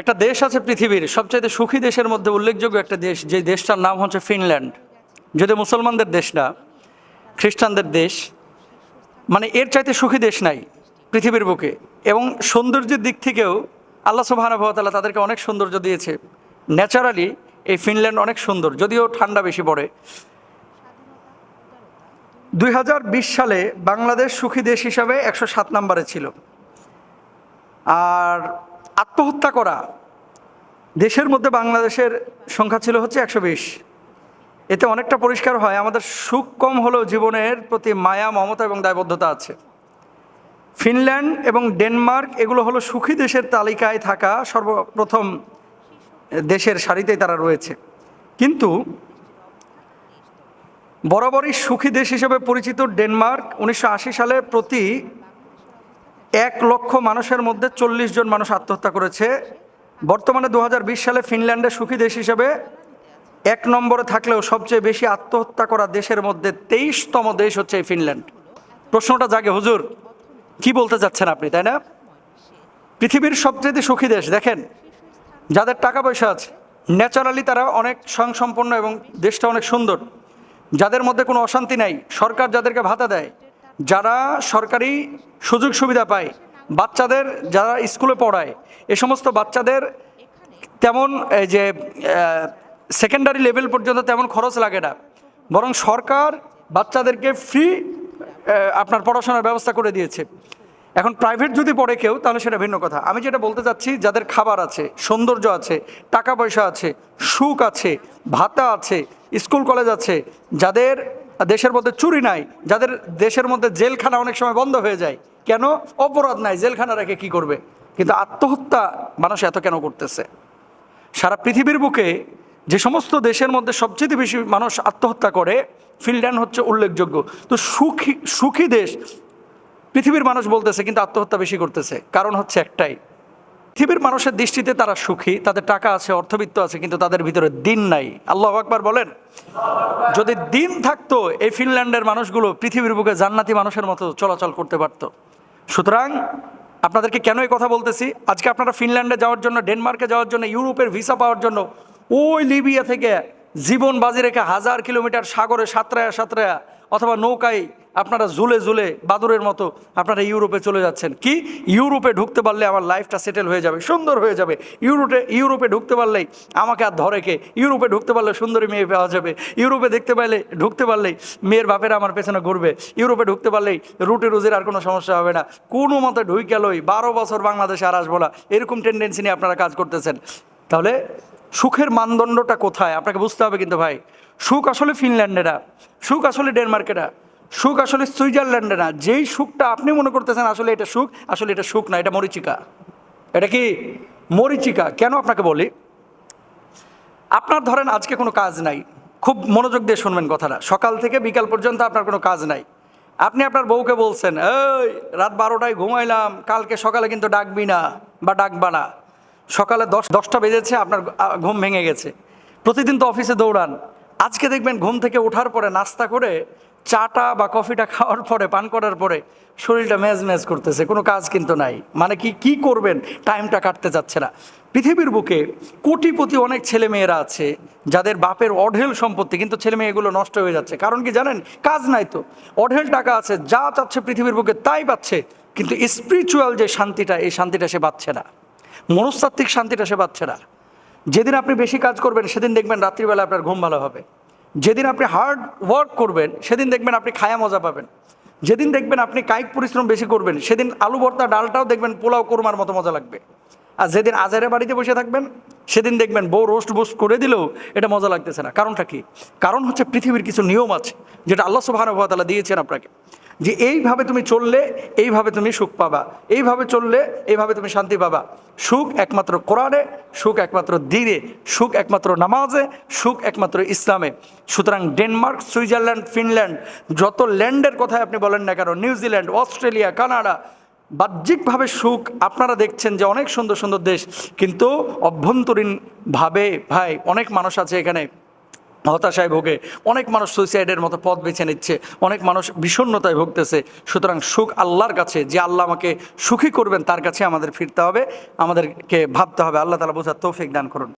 একটা দেশ আছে পৃথিবীর, সবচাইতে সুখী দেশের মধ্যে উল্লেখযোগ্য একটা দেশ, যে দেশটার নাম হচ্ছে ফিনল্যান্ড। যদি মুসলমানদের দেশ না, খ্রিস্টানদের দেশ মানে এর চাইতে সুখী দেশ নাই পৃথিবীর বুকে। এবং সৌন্দর্যের দিক থেকেও আল্লাহ সুবাহানুভতালা তাদেরকে অনেক সৌন্দর্য দিয়েছে। ন্যাচারালি এই ফিনল্যান্ড অনেক সুন্দর, যদিও ঠান্ডা বেশি পড়ে। দুই হাজার বিশ সালে বাংলাদেশ সুখী দেশ হিসাবে একশো সাত নম্বরে ছিল। আর আত্মহত্যা করা। দেশের মধ্যে বাংলাদেশের সংখ্যা ছিল হচ্ছে একশো বিশ। এতে অনেকটা পরিষ্কার হয়, আমাদের সুখ কম হলেও জীবনের প্রতি মায়া, মমতা এবং দায়বদ্ধতা আছে। ফিনল্যান্ড এবং ডেনমার্ক এগুলো হলো সুখী দেশের তালিকায় থাকা সর্বপ্রথম দেশের সারিতেই তারা রয়েছে। কিন্তু বরাবরই সুখী দেশ হিসেবে পরিচিত ডেনমার্ক উনিশশো আশি সালে প্রতি এক লক্ষ মানুষের মধ্যে চল্লিশ জন মানুষ আত্মহত্যা করেছে। বর্তমানে দু হাজার বিশ সালে ফিনল্যান্ডে সুখী দেশ হিসেবে এক নম্বরে থাকলেও সবচেয়ে বেশি আত্মহত্যা করা দেশের মধ্যে তেইশতম দেশ হচ্ছে এই ফিনল্যান্ড। প্রশ্নটা জাগে, হুজুর, কি বলতে চাচ্ছেন আপনি, তাই না? পৃথিবীর সবচেয়ে সুখী দেশ, দেখেন, যাদের টাকা পয়সা আছে, ন্যাচারালি তারা অনেক স্বয়ংসম্পন্ন এবং দেশটা অনেক সুন্দর। যাদের মধ্যে কোনো অশান্তি নাই, সরকার যাদেরকে ভাতা দেয়, যারা সরকারি সুযোগ সুবিধা পায়। বাচ্চাদের যারা স্কুলে পড়ায়, এ সমস্ত বাচ্চাদের তেমন, এই যে সেকেন্ডারি লেভেল পর্যন্ত তেমন খরচ লাগে না। বরং সরকার বাচ্চাদেরকে ফ্রি আপনার পড়াশোনার ব্যবস্থা করে দিয়েছে। এখন প্রাইভেট যদি পড়ে কেউ, তাহলে সেটা ভিন্ন কথা। আমি যেটা বলতে চাচ্ছি, যাদের খাবার আছে, সৌন্দর্য আছে, টাকা পয়সা আছে, সুখ আছে, ভাতা আছে, স্কুল কলেজ আছে, যাদের দেশের মধ্যে চুরি নাই, যাদের দেশের মধ্যে জেলখানা অনেক সময় বন্ধ হয়ে যায়। কেন? অপরাধ নাই, জেলখানা রেখে কি করবে? কিন্তু আত্মহত্যা মানুষ এত কেন করতেছে? সারা পৃথিবীর বুকে যে সমস্ত দেশের মধ্যে সবচেয়ে বেশি মানুষ আত্মহত্যা করে, ফিনল্যান্ড হচ্ছে উল্লেখযোগ্য। তো সুখী সুখী দেশ, পৃথিবীর মানুষ বলতেছে কিন্তু আত্মহত্যা বেশি করতেছে। কারণ হচ্ছে একটাই পৃথিবীর মানুষের দৃষ্টিতে তারা সুখী, তাদের টাকা আছে, অর্থবিত্ত আছে, কিন্তু তাদের ভিতরে দিন নাই। আল্লাহ আকবার বলেন, যদি দিন থাকতো, এই ফিনল্যান্ডের মানুষগুলো পৃথিবীর বুকে জান্নাতি মানুষের মতো চলাচল করতে পারত। সুতরাং, আপনাদেরকে কেন এই কথা বলতেছি? আজকে আপনারা ফিনল্যান্ডে যাওয়ার জন্য, ডেনমার্কে যাওয়ার জন্য, ইউরোপের ভিসা পাওয়ার জন্য, ওই লিবিয়া থেকে জীবন বাজি রেখে হাজার কিলোমিটার সাগরে সাঁতরায়া সাঁতরায়া অথবা নৌকায় আপনারা ঝুলে ঝুলে বাদুরের মতো আপনারা ইউরোপে চলে যাচ্ছেন। কি? ইউরোপে ঢুকতে পারলে আমার লাইফটা সেটেল হয়ে যাবে, সুন্দর হয়ে যাবে। ইউরোপে ইউরোপে ঢুকতে পারলেই আমাকে আর ধরে কে? ইউরোপে ঢুকতে পারলে সুন্দরী মেয়ে পাওয়া যাবে। ইউরোপে দেখতে পারলে ঢুকতে পারলেই মেয়ের বাপেরা আমার পেছনে ঘুরবে। ইউরোপে ঢুকতে পারলেই রুটি রুজির আর কোনো সমস্যা হবে না। কোনো মতে ঢুইকে লই, বারো বছর বাংলাদেশে আর আসব না। এরকম টেন্ডেন্সি নিয়ে আপনারা কাজ করতেছেন। তাহলে সুখের মানদণ্ডটা কোথায়? আপনাকে বুঝতে হবে কিন্তু ভাই। সুখ আসলে ফিনল্যান্ডেরা সুখ আসলে ডেনমার্কেরা সুখ আসলে সুইজারল্যান্ডে না যেই সুখটা আপনি মনে করতেছেন, আসলে এটা সুখ, আসলে এটা সুখ না, এটা মরিচিকা। এটা কি? মরিচিকা। কেন আপনাকে বলি? আপনার ধরেন আজকে কোনো কাজ নাই। খুব মনোযোগ দিয়ে শুনবেন কথাটা। সকাল থেকে বিকাল পর্যন্ত আপনার কোনো কাজ নাই। আপনি আপনার বউকে বলছেন, এই, রাত বারোটায় ঘুমাইলাম। কালকে সকালে কিন্তু ডাকবি না বা ডাকবা না। সকালে দশ দশটা বেজেছে, আপনার ঘুম ভেঙে গেছে। প্রতিদিন তো অফিসে দৌড়ান। আজকে দেখবেন ঘুম থেকে ওঠার পরে নাস্তা করে চাটা বা কফিটা খাওয়ার পরে, পান করার পরে শরীরটা ম্যাজ ম্যাজ করতেছে। কোনো কাজ কিন্তু নাই। মানে কি কি করবেন? টাইমটা কাটতে যাচ্ছে না। পৃথিবীর বুকে কোটিপতি অনেক ছেলে মেয়েরা আছে, যাদের বাপের অঢেল সম্পত্তি, কিন্তু ছেলে মেয়ে এগুলো নষ্ট হয়ে যাচ্ছে। কারণ কি জানেন? কাজ নাই তো। অঢেল টাকা আছে, যা চাচ্ছে পৃথিবীর বুকে তাই পাচ্ছে, কিন্তু স্পিরিচুয়াল যে শান্তিটা, এই শান্তিটা সে পাচ্ছে না। মনস্তাত্ত্বিক শান্তিটা সে পাচ্ছে না। যেদিন আপনি বেশি কাজ করবেন, সেদিন দেখবেন রাত্রিবেলা আপনার ঘুম ভালো হবে। যেদিন আপনি হার্ড ওয়ার্ক করবেন, সেদিন দেখবেন আপনি খায়া মজা পাবেন। যেদিন দেখবেন আপনি কায়িক পরিশ্রম বেশি করবেন, সেদিন আলু ভর্তা ডালটাও দেখবেন পোলাও কোরমার মতো মজা লাগবে। আর যেদিন আজারে বাড়িতে বসে থাকবেন, সেদিন দেখবেন বউ রোস্ট বোস্ট করে দিলেও এটা মজা লাগতেছে না। কারণটা কি? কারণ হচ্ছে পৃথিবীর কিছু নিয়ম আছে, যেটা আল্লাহ সুবাহানুভাতালা দিয়েছেন আপনাকে। যে এইভাবে তুমি চললে, এইভাবে তুমি সুখ পাবা। এইভাবে চললে, এইভাবে তুমি শান্তি পাবা। সুখ একমাত্র কোরআনে, সুখ একমাত্র দিনে, সুখ একমাত্র নামাজে, সুখ একমাত্র ইসলামে। সুতরাং ডেনমার্ক, সুইজারল্যান্ড, ফিনল্যান্ড, যত ল্যান্ডের কথাই আপনি বলেন না কেন নিউজিল্যান্ড অস্ট্রেলিয়া, কানাডা, বাহ্যিকভাবে সুখ আপনারা দেখছেন যে অনেক সুন্দর সুন্দর দেশ। কিন্তু অভ্যন্তরীণভাবে, ভাই, অনেক মানুষ আছে এখানে। হতাশায় ভোগে। অনেক মানুষ সুইসাইডের মতো পথ বেছে নিচ্ছে। অনেক মানুষ বিষণ্নতায় ভুগতেছে। সুতরাং সুখ আল্লাহর কাছে, যে আল্লাহ আমাকে সুখী করবেন, তার কাছে আমাদের ফিরতে হবে। আমাদেরকে ভাবতে হবে। আল্লাহ তালা বোঝার তৌফিক দান করুন।